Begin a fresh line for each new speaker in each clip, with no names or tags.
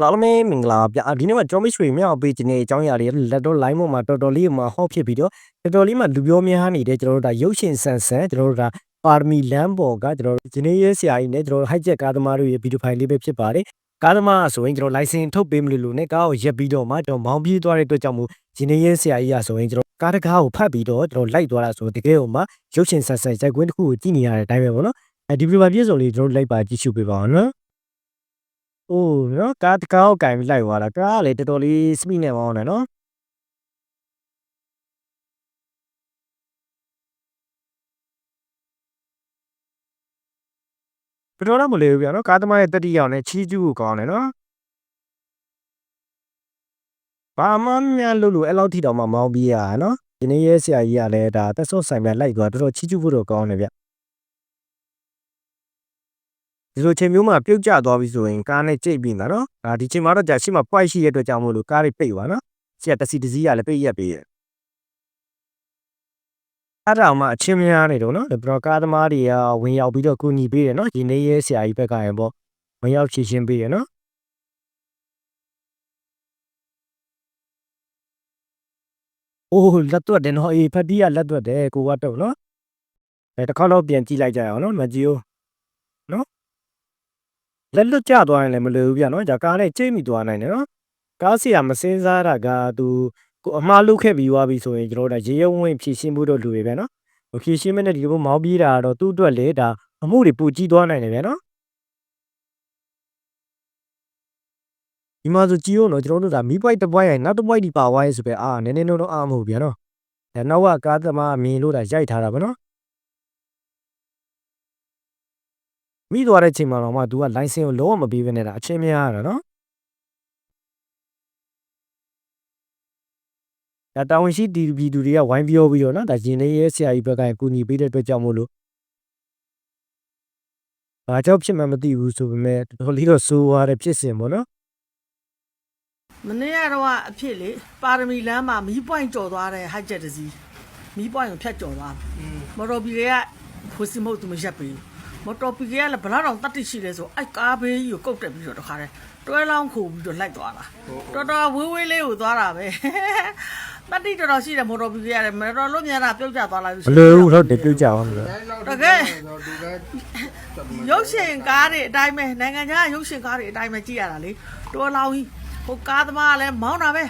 အားလုံးပဲမင်္ဂလာဗျာဒီနေ့မှာကျွန်တော်မိတ်ဆွေမြောက်ပေးခြင်းတဲ့အကြောင်းအရာတွေလက်တော့ line ပေါ်မှာတော်တော်လေးမှာဟော့ဖြစ်ပြီးတော့တော်တော်လေးမှာလူပြောများနေတဲ့ကျွန်တော်တို့ဒါရုပ်ရှင်ဆန်ဆန်ကျွန်တော်တို့ဒါပါရမီလမ်းပေါ်ကကျွန်တော်တို့ဂျင်းရေးဆရာကြီးနဲ့ကျွန်တော်တို့ high jet ကားသမားတို့ရဲ့ဗီဒီယိုဖိုင်လေးပဲဖြစ်ပါတယ်ကားသမားဆိုရင်ကျွန်တော် license ထုတ်ပေးမလို့လို့နဲ့ကားကိုရက်ပြီးတော့မှကျွန်တော်မောင်းပြေးသွားတဲ့အတွက်ကြောင့်မို့ဂျင်းရေးဆရာကြီးကဆိုရင်ကျွန်တော်ကားတကားကိုဖတ်ပြီးတော့ကျွန်တော်လိုက်သွားတာဆိုတကယ်ဟိုမှာရုပ်ရှင်ဆန်ဆန်ရိုက်ကွင်းတစ်ခုကိုကြည့်နေရတဲ့အတိုင်းပဲပေါ့နော်အဲဒီဗီဒီယိုဖိုင်ပြည့်စုံလေးကျွန်တော်လိုက်ပါကြည့်ရှုပေးပါအောင်နော်။ အိုးနော်ကားတကားကိုကင်ပြီးလိုက်သွားတာကားကလေတော်တော်လေးစပိနဲ့မောင်းတယ်နော်ဘယ်တော့မှမလဲဘူးဗျာနော်ကားသမားရဲ့တတိယအောင်နဲ့ချီးကျူးကိုကောင်းတယ်နော်ဘာမှများလို့လို့အဲ့လောက်ထိတောင်မှမောင်းပြီးရတာနော်ဒီနေ့ရဲ့ဆရာကြီးကလည်းဒါတက်ဆော့ဆိုင်ပြန်လိုက်သွားတော်တော်ချီးကျူးဖို့တော့ကောင်းတယ်ဗျ ဒီလိုချိန်မျိုးမှာပြုတ်ကျသွားပြီဆိုရင်ကားနဲ့ကြိတ်ပြီးတာနော်ဒါဒီချိန်မှာတော့ကြာရှိမှ point ရှိတဲ့အတွက်ကြောင့်မို့လို့ကားတွေပိတ်သွားနော်ဆရာတက်စီတစည်းကလည်းပိတ်ရက်ပေးရဲ့အဲ့ဒါမှအချင်းများနေတော့နော်ဘရောကားသမားတွေကဝင်ရောက်ပြီးတော့ကူညီပေးတယ်နော်ဒီနေ့ရဲ့ဆရာကြီးဘက်ကရင်ပေါ့ဝင်ရောက်ဖြည့်ရှင်းပေးရနော်အိုးလက်သွက်တယ်နော်အေးဖတ်တီးကလက်သွက်တယ်ကိုကတော့နော်အဲတစ်ခါတော့ပြန်ကြည့်လိုက်ကြရအောင်နော်မကြည့်ဦး လက်လွတ်ကျသွားရင်လည်းမလွယ်ဘူးဗျာနော်ဒါကားနဲ့ကျိတ်မိသွားနိုင်တယ်နော်ကားစီကမစင်းစားတာကသူကိုအမှားလုပ်ခဲ့ပြီးသွားပြီဆိုရင်ကျွန်တော်တို့ဒါရေရုံဝင်ဖြည့်ရှင်းဖို့တော့လူတွေပဲနော်ဟိုဖြည့်ရှင်းမဲ့နဲ့ဒီလိုမောင်းပြေးတာတော့သူ့အတွက်လေဒါအမှုတွေပူကြီးသွားနိုင်တယ်ဗျာနော်ဒီမှာဆိုကြည့်ဦးနော်ကျွန်တော်တို့ဒါမီးပွိုက်တစ်ပွိုက်ရင်နောက်တစ်ပွိုက်ဒီပါဝါရဲဆိုပဲအာနည်းနည်းတော့အားမဟုတ်ဗျာနော်ဒါနောက်ကကားသမားမြင်လို့ဒါရိုက်ထားတာပဲနော် မိသွားတဲ့ချိန်မှာတော့မှ तू က license ကိုလုံးဝမပေးဘဲနဲ့ဒါအချင်းများရတာနော်ဒါတာဝန်ရှိဒီဗီဒီတွေကဝိုင်းပြောပြီးတော့နော်ဒါဂျင်းလေးရဲ့ဆရာကြီးဘက်ကကူညီပေးတဲ့အတွက်ကြောင့်မို့လို့ဘာကြောင့်ဖြစ်မှမသိဘူးဆိုပေမဲ့တော်တော်လေးတော့စိုးသွားတဲ့ဖြစ်စဉ်ပေါ့နော်
မနေ့ကတော့အဖြစ်လေပါရမီလမ်းမှာမီးပွိုင်ကြော်သွားတဲ့ဟိုက်ချက်တစ်စီးမီးပွိုင်ကိုဖြတ်ကျော်သွားမော်တော်ဘီတွေကဖွစီမဟုတ်သူမရက်ပေး မော်တော်ဘီကလည်းဘလောက်တော့တတ်တိရှိလဲဆိုအိုက်ကားဘေးကြီးကိုကုတ်တက်ပြီးတော့တခါတည်းတွဲလောင်းခုပြီးတော့လိုက်သွားတာတော်တော်ဝေးဝေးလေးကိုသွားတာပဲတတ်တိတော်တော်ရှိတယ်မော်တော်ဘီကလည်းမော်တော်လို့မြန်တာပြုတ်ကျသွားလိုက်လို့
မလွယ်ဘူးဟုတ်တယ်ပြုတ်ကြအောင်လို့
တကယ်ရုပ်ရှင်ကားတွေအတိုင်းပဲနိုင်ငံခြားရုပ်ရှင်ကားတွေအတိုင်းပဲကြည့်ရတာလေတော်လောင်းကြီးဟိုကားသမားကလည်းမောင်းတာပဲ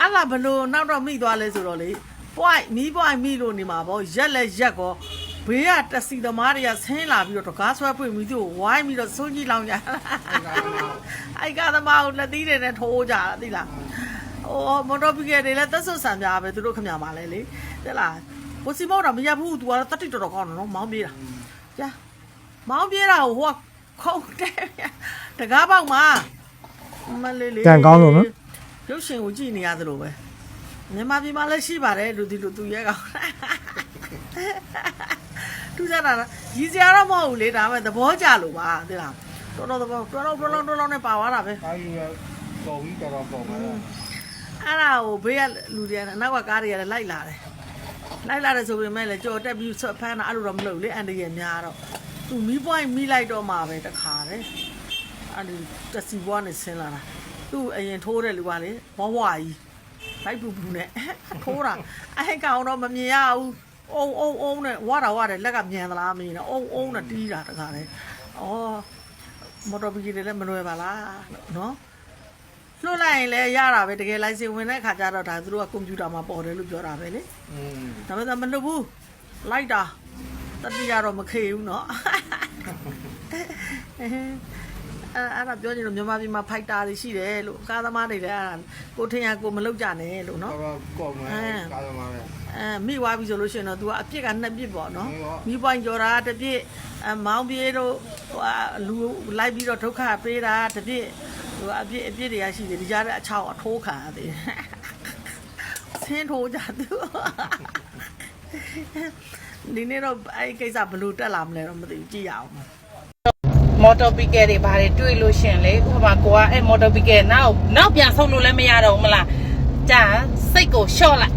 အဲ့ဒါဘလို့နောက်တော့မိသွားလဲဆိုတော့လေ point မီး point မိလို့နေမှာပေါ့ရက်လက်ရက်ကော ဘေးကတက်စီသမားတွေကဆင်းလာပြီးတော့တကားဆွဲပွင့်ပြီးသူ့ကိုဝိုင်းပြီးတော့စွန့်ကြည့်လောင်ကြအဲ့ကားသမားကိုလက်သီးတွေနဲ့ထိုးကြတာသိလားဟိုမော်တော်ဘီကယ်တွေလည်းသက်ဆွဆန်ပြပဲသူတို့ခမညာပါလဲလေတဲ့လားကိုစီမောတော့မရဘူး तू ကတော့တတိတော်တော်ကောင်းတယ်နော်မောင်းပြေးတာကြာမောင်းပြေးတာကိုဟိုကခုံတဲတကားပေါက်မှာမလေးလေး
ကံကောင်းလို့နော်
ရုပ်ရှင်ကိုကြည့်နေရသလိုပဲမြန်မာပြည်မှာလည်းရှိပါတယ်လူဒီလူသူရဲကောင် သူကြတာရီစရာတော့မဟုတ်ဘူးလေဒါပေမဲ့သဘောကျလို့ပါသိလားတော်တော်သဘောတော်တော်တော်တော်တော်တော်နဲ့ပါသွားတာပဲ
အားကြီးကပုံကြီးတော်တော်ပုံပါလား
အဲ့ဒါကိုဘေးကလူတွေကနောက်ကကားတွေကလည်းလိုက်လာတယ်လိုက်လာတယ်ဆိုပေမဲ့လည်းကြော်တက်ပြီးဆွတ်ဖမ်းတာအဲ့လိုတော့မလုပ်ဘူးလေအန်တရယ်များတော့သူမီးပွိုင်းမိလိုက်တော့မှပဲတခါတယ်အဲ့ဒီတက်စီဘွားနဲ့ဆင်းလာတာသူ့အရင်ထိုးတဲ့လူကလေဘဝကြီးလိုက်ပူပူနဲ့ထိုးတာအဲ့ကောင်တော့မမြင်ရဘူး အုံအုံအုံနဲ့ဝါတာဝါတယ်လက်ကမြန်သလားမင်းနဲ့အုံအုံနဲ့တီးတာတခါလေဩမော်တော်ဘီကြီးတွေလည်းမလွယ်ပါလားနော် လွှတ်လိုက်ရင်လည်းရတာပဲတကယ်လိုင်စင်ဝင်တဲ့ခါကျတော့ဒါသူတို့ကကွန်ပျူတာမှာပေါ်တယ်လို့ပြောတာပဲလေ
อืม
ဒါပေမဲ့မလုပ်ဘူးလိုက်တာတတိယတော့မခေဘူးเนาะ အဲအဲ့ဒါပြောနေလို့မြန်မာပြည်မှာ fighter တွေရှိတယ်လို့ကားသမားတွေလည်းအဲ့ဒါကိုထင်ရကိုမလောက်ကြနဲ့လို့နော်
တော့ကော်မန်ကားသမားပဲ
အဲမိသွားပြီဆိုလို့ရှိရင်တော့ तू ကအပြစ်ကနှစ်ပြစ်ပေါ့နော်
ဟုတ်ပါ
မိပွိုင်းကြော်တာတစ်ပြစ်အဲမောင်းပြေးတို့ဟိုအာလူလိုက်ပြီးတော့ဒုက္ခပေးတာတစ်ပြစ်ဟိုအပြစ်အပြစ်တွေရရှိတယ်ဒီကြားထဲအချောက်အထိုးခံရသေးတယ်ဆင်းထိုးကြသူဒီနေ့တော့အဲ့ဒီကိစ္စဘယ်လို့တက်လာမလဲတော့မသိဘူးကြည့်ရအောင်
မော်တော်ဘီကယ်တွေဘာတွေတွေ့လို့ရှရင်လေဥပမာကိုကအဲ့မော်တော်ဘီကယ်နောက်နောက်ပြန်ဆုပ်လို့လည်းမရတော့ဘူးမလားကြာစိတ်ကိုရှော့လိုက်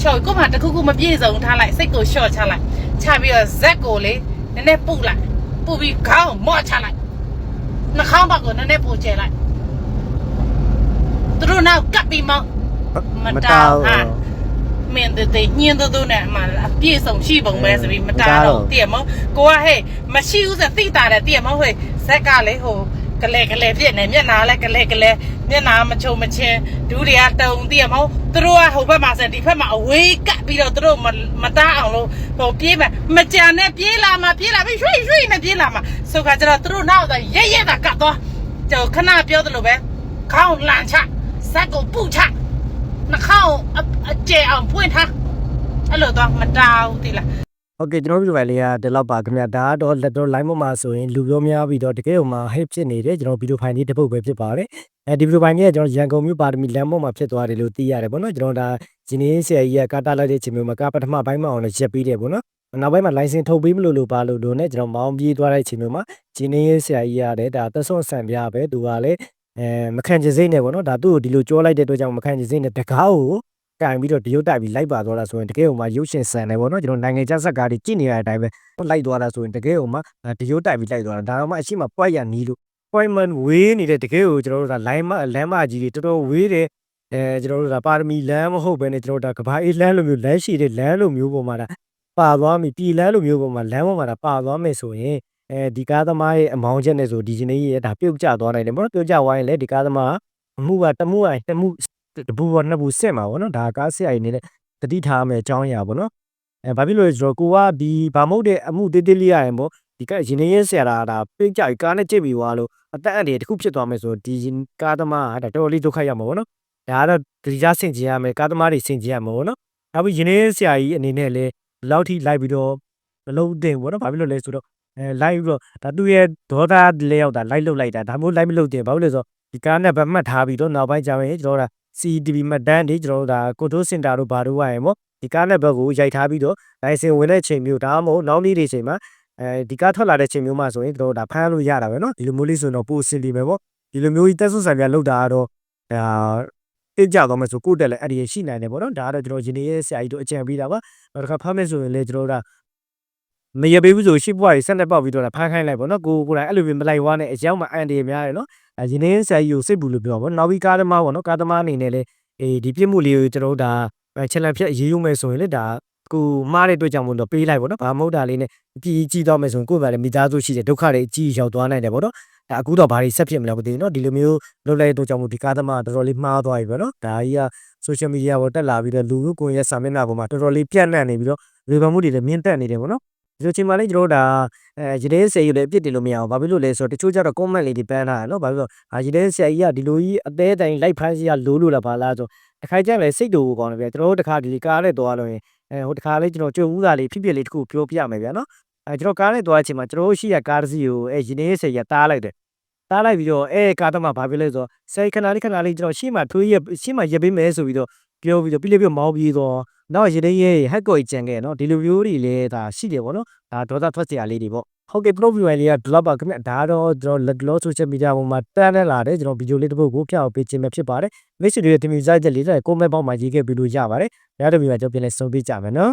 ရှော့ကိုမှတခုခုမပြည့်စုံထားလိုက်စိတ်ကိုရှော့ချလိုက်ချပြီးတော့ဇက်ကိုလေနည်းနည်းပုတ်လိုက်ပုတ်ပြီးခေါင်းမော့ချလိုက်နှာခေါင်းဘက်ကိုနည်းနည်းပူကျဲလိုက်သူတို့နောက်ကပ်ပြီးမောင်းမတောင်းဟာ မင်းတို့တေညင်းတို့တို့နဲ့အမှအပြည့်စုံရှိပုံပဲဆိုပြီးမတားတော့တည့်မကိုကဟဲ့မရှိဦးစသိတာတယ်တည့်မဟဲ့ဇက်ကလေဟိုကလေကလေပြစ်နေမျက်နာလဲကလေကလေမျက်နာမချုံမချင်းဒူးတွေကတုံတည့်မဟုတ်သူတို့ကဟိုဘက်မှာဆက်ဒီဘက်မှာအဝေးကပ်ပြီးတော့သူတို့မတားအောင်လို့ဟိုပြေးမယ်မကြံနဲ့ပြေးလာမှာပြေးလာပြီးရွှေ့ရွှေ့နဲ့ပြေးလာမှာဆိုခါကျတော့သူတို့နောက်တော့ရဲရဲတာကတ်သွားကျွန်တော်ခဏပြောသလိုပဲခေါင်းလန်ချဇက်ကိုပူချ နှာခေါင်းအကျဲအောင်ဖွင့်ထားအဲ့လိုတော့မတားဘူးတိလား
ဟုတ်ကဲ့ကျွန်တော်တို့ဗီဒီယိုလေးကဒီလောက်ပါခင်ဗျာဒါကတော့လက်တော့ line ပေါ်မှာဆိုရင်လူပြောများပြီးတော့တကယ်ဟိုမှာ hit ဖြစ်နေတယ်ကျွန်တော်ဗီဒီယိုဖိုင်လေးတစ်ပုတ်ပဲဖြစ်ပါတယ်အဲဒီဗီဒီယိုဖိုင်လေးကကျွန်တော်ရန်ကုန်မြို့ပါရမီလမ်းပေါ်မှာဖြစ်သွားတယ်လို့သိရတယ်ပေါ့နော်ကျွန်တော်ဒါဂျင်းင်းဆရာကြီးကကာတာလိုက်တဲ့ချိန်မျိုးမှာကပထမပိုင်းမှာအောင်လည်းရက်ပြီးတယ်ပေါ့နော်နောက်ပိုင်းမှာ license ထုတ်ပေးမလို့လို့ပါလို့လို့နဲ့ကျွန်တော်မောင်းပြေးသွားတဲ့ချိန်မျိုးမှာဂျင်းင်းဆရာကြီးရတယ်ဒါသက်စွန်ဆန်ပြပဲသူကလည်း အဲမခံချင်စိတ်နဲ့ပေါ့နော်ဒါသူ့ကိုဒီလိုကြောလိုက်တဲ့အတွက်ကြောင့်မခံချင်စိတ်နဲ့တကားကိုကင်ပြီးတော့တရုတ်တိုက်ပြီးလိုက်ပါသွားတာဆိုရင်တကယ်ဟိုမှာရုပ်ရှင်ဆန်တယ်ပေါ့နော်ကျွန်တော်နိုင်ငံခြားဇက်ကားတွေကြည့်နေရတဲ့အတိုင်းပဲလိုက်သွားတာဆိုရင်တကယ်ဟိုမှာတရုတ်တိုက်ပြီးလိုက်သွားတာဒါတော့မှအရှိမပွိုက်ရနီးလို့ appointment ဝေးနေတဲ့တကယ်ကိုကျွန်တော်တို့ဒါ line မလမ်းမကြီးတွေတော်တော်ဝေးတယ်အဲကျွန်တော်တို့ဒါပါရမီလမ်းမဟုတ်ဘဲနဲ့ကျွန်တော်တို့ဒါကဘာအေးလမ်းလိုမျိုးလမ်းရှိတဲ့လမ်းလိုမျိုးပေါ်မှာဒါပါသွားပြီပြည်လမ်းလိုမျိုးပေါ်မှာလမ်းပေါ်မှာဒါပါသွားမယ်ဆိုရင် အဲဒီကားသမားရဲ့အမောင်းချက်နဲ့ဆိုဒီချင်းလေးရဲ့ဒါပြုတ်ကျသွားနိုင်တယ်ပေါ့နော်ပြုတ်ကျသွားရင်လေဒီကားသမားအမှုကတမှုအိုင်တမှုတဘူးပေါ်နှစ်ဘူးစစ်မှာပေါ့နော်ဒါကားဆရာကြီးနေတဲ့တတိထားမယ်အကြောင်းအရာပေါ့နော်အဲဘာဖြစ်လို့လဲဆိုတော့ကိုကဒီဘာမဟုတ်တဲ့အမှုတေးသေးလေးရရင်ပေါ့ဒီကရင်ရင်းဆရာတာဒါပြုတ်ကျပြီးကားနဲ့ကြိတ်ပြီးသွားလို့အတက်အတည်းတစ်ခုဖြစ်သွားမယ်ဆိုဒီကားသမားကဒါတော်တော်လေးဒုက္ခရောက်မှာပေါ့နော်ဒါကတော့ဒီကြားဆင်ကျင်ရမယ်ကားသမားတွေဆင်ကျင်ရမှာပေါ့နော်နောက်ပြီးယင်းနေဆရာကြီးအနေနဲ့လည်းဘယ်လောက်ထိလိုက်ပြီးတော့မလုံးတင်ဘူးပေါ့နော်ဘာဖြစ်လို့လဲဆိုတော့ အဲလိုက်ပြီးတော့ဒါသူ့ရဲ့ဒေါသလေးရောက်တာလိုက်လုတ်လိုက်တာဒါမျိုးလိုက်မလုတ်တင်ဘာဖြစ်လို့လဲဆိုတော့ဒီကားနဲ့ဗတ်မှတ်ထားပြီးတော့နောက်ပိုင်းကျရင်ကျွန်တော်တို့ CTV မှတ်တမ်းတွေကျွန်တော်တို့ဒါကိုတိုးစင်တာတို့ဘာတို့ရရင်ပေါ့ဒီကားနဲ့ဘက်ကိုရိုက်ထားပြီးတော့လိုင်စင်ဝင်တဲ့ချိန်မျိုးဒါမှမဟုတ်နောက်နေ့တွေချိန်မှာအဲဒီကားထွက်လာတဲ့ချိန်မျိုးမှာဆိုရင်တို့ဒါဖမ်းလို့ရတာပဲเนาะဒီလိုမျိုးလေးဆိုတော့ပိုအဆင်ပြေမယ်ပေါ့ဒီလိုမျိုးကြီးတက်ဆွဆိုင်ပြလောက်တာကတော့ဒါတိကျသွားမယ်ဆိုကိုတက်လည်းအဲ့ဒီရှိနိုင်တယ်ပေါ့နော်ဒါကတော့ကျွန်တော်ယင်းရဲ့ဆရာကြီးတို့အကြံပေးတာပါနောက်တစ်ခါဖမ်းမယ်ဆိုရင်လည်းကျွန်တော်တို့ မရပေးဘူးဆိုရှစ်ဘွားကြီးဆက်လက်ပေါက်ပြီးတော့ဖမ်းခိုင်းလိုက်ပေါ့နော်ကိုကိုယ်တိုင်အဲ့လိုမျိုးမလိုက်ဝါနဲ့အကြောင်းမအန်တီများတယ်နော်အဲယင်းရဲ့ဆရာကြီးကိုစိတ်ဘူးလို့ပြောပါပေါ့နောက်ပြီးကားသမားပေါ့နော်ကားသမားအနေနဲ့လည်းအေးဒီပြစ်မှုလေးကိုကျွန်တော်တို့ဒါချက်လန်ဖြတ်ရေးရုံမယ်ဆိုရင်လေဒါကိုမားတဲ့အတွက်ကြောင့်မို့တော့ပေးလိုက်ပေါ့နော်ဘာမဟုတ်တာလေးနဲ့ကြီးကြီးတော့မယ်ဆိုရင်ကိုယ်ပါလေမိသားစုရှိတဲ့ဒုက္ခတွေအကြီးရောက်သွားနိုင်တယ်ပေါ့နော်ဒါအခုတော့ဘာတွေဆက်ဖြစ်မလဲမသိဘူးเนาะဒီလိုမျိုးလုပ်လိုက်တဲ့အတွက်ကြောင့်မို့ဒီကားသမားတော်တော်လေးမှားသွားပြီပေါ့နော်ဒါကြီးက social media ပေါ်တက်လာပြီးတော့လူမှုကွန်ရက်စာမျက်နှာပေါ်မှာတော်တော်လေးပြန့်နှံ့နေပြီးတော့ဝေဖန်မှုတွေလည်းမြင့်တက်နေတယ်ပေါ့နော် ဒီလိုချိန်မှာလည်းကျွန်တော်တို့ဒါအဲရတဲ့ဆယ်ယူလည်းအပြစ်တင်လို့မရအောင်ဘာဖြစ်လို့လဲဆိုတော့တချို့ကျတော့ comment လေးတွေပန်းထားတယ်နော်ဘာဖြစ်လို့အာရတဲ့ဆယ်ကြီးကဒီလိုကြီးအသေးတိုင်လိုက်ဖမ်းစီရလိုးလို့လားဘာလားဆိုတစ်ခါကျရင်လည်းစိတ်တူကောင်းတယ်ဗျာကျွန်တော်တို့တစ်ခါဒီကားနဲ့သွားလို့ရင်အဲဟိုတစ်ခါလေးကျွန်တော်ကြုံမှုသားလေးဖြစ်ဖြစ်လေးတစ်ခုပြောပြမယ်ဗျာနော်အဲကျွန်တော်ကားနဲ့သွားတဲ့အချိန်မှာကျွန်တော်တို့ရှိရကားတစ်စီးကိုအဲရင်းနေဆယ်ကြီးတားလိုက်တယ်တားလိုက်ပြီးတော့အဲကားသမားဘာဖြစ်လဲဆိုတော့ဆယ်ခဏလေးခဏလေးကျွန်တော်ရှေ့မှာထွေးရရှေ့မှာရပ်ပေးမယ်ဆိုပြီးတော့ ပြောပြီးတော့ပြီးလေပြီးမောင်းပြီးတော့နောက်ရင်းနေရဲ့ဟက်ကိုကြီးကြံခဲ့နော်ဒီလိုမျိုးတွေလည်းဒါရှိတယ်ပေါ့နော်ဒါဒေါသထွက်စရာလေးတွေပေါ့ဟုတ်ကဲ့ pro view လေးကဒီလောက်ပါခင်ဗျဒါတော့ကျွန်တော်လက်လော social media ပေါ်မှာတန်းတက်လာတယ်ကျွန်တော်ဗီဒီယိုလေးတစ်ပုဒ်ကိုဖျောက်ပေးခြင်းပဲဖြစ်ပါတယ်မိတ်ဆွေတွေရဲ့တင်ပြကြတဲ့လေးတွေ comment box မှာရေးခဲ့ပြီးလို့ရပါတယ်ရတဲ့ဗီဒီယိုကျွန်တော်ပြန်လည်ဆုံးပေးကြမယ်နော်